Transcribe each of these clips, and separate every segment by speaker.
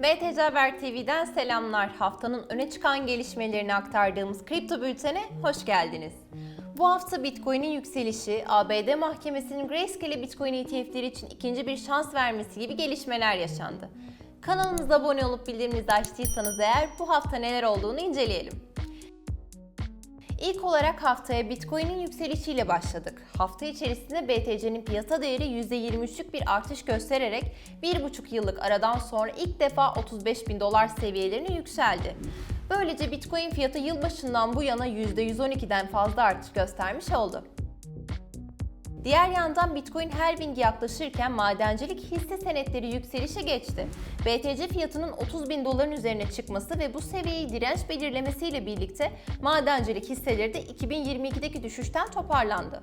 Speaker 1: BTC Haber TV'den selamlar. Haftanın öne çıkan gelişmelerini aktardığımız kripto bültene hoş geldiniz. Bu hafta Bitcoin'in yükselişi, ABD mahkemesinin Grayscale Bitcoin ETF'leri için ikinci bir şans vermesi gibi gelişmeler yaşandı. Kanalımıza abone olup bildiriminizi açtıysanız eğer bu hafta neler olduğunu inceleyelim. İlk olarak haftaya Bitcoin'in yükselişiyle başladık. Hafta içerisinde BTC'nin piyasa değeri %23'lük bir artış göstererek 1,5 yıllık aradan sonra ilk defa 35 bin dolar seviyelerine yükseldi. Böylece Bitcoin fiyatı yılbaşından bu yana %112'den fazla artış göstermiş oldu. Diğer yandan Bitcoin halving'e yaklaşırken madencilik hisse senetleri yükselişe geçti. BTC fiyatının 30 bin doların üzerine çıkması ve bu seviyeyi direnç belirlemesiyle birlikte madencilik hisseleri de 2022'deki düşüşten toparlandı.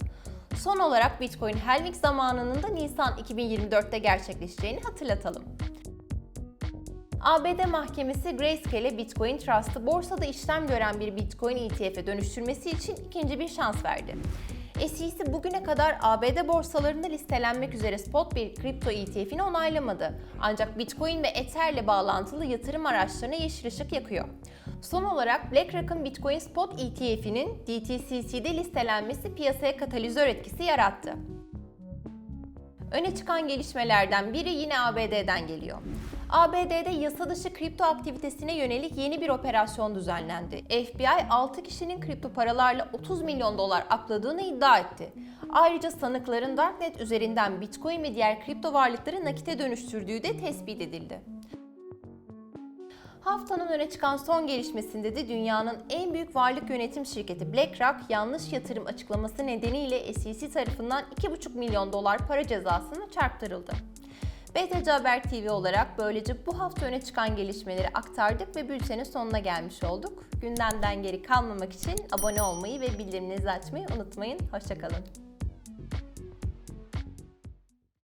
Speaker 1: Son olarak Bitcoin halving zamanının da Nisan 2024'te gerçekleşeceğini hatırlatalım. ABD Mahkemesi Grayscale'e Bitcoin Trust'ı borsada işlem gören bir Bitcoin ETF'e dönüştürmesi için ikinci bir şans verdi. SEC bugüne kadar ABD borsalarında listelenmek üzere spot bir kripto ETF'ini onaylamadı. Ancak Bitcoin ve Ether ile bağlantılı yatırım araçlarına yeşil ışık yakıyor. Son olarak BlackRock'ın Bitcoin Spot ETF'inin DTCC'de listelenmesi piyasaya katalizör etkisi yarattı. Öne çıkan gelişmelerden biri yine ABD'den geliyor. ABD'de yasa dışı kripto aktivitesine yönelik yeni bir operasyon düzenlendi. FBI 6 kişinin kripto paralarla 30 milyon dolar akladığını iddia etti. Ayrıca sanıkların Darknet üzerinden Bitcoin ve diğer kripto varlıkları nakite dönüştürdüğü de tespit edildi. Haftanın öne çıkan son gelişmesinde de dünyanın en büyük varlık yönetim şirketi BlackRock yanlış yatırım açıklaması nedeniyle SEC tarafından 2,5 milyon dolar para cezasına çarptırıldı. BTC Haber TV olarak böylece bu hafta öne çıkan gelişmeleri aktardık ve bültenin sonuna gelmiş olduk. Gündemden geri kalmamak için abone olmayı ve bildirimlerinizi açmayı unutmayın. Hoşçakalın.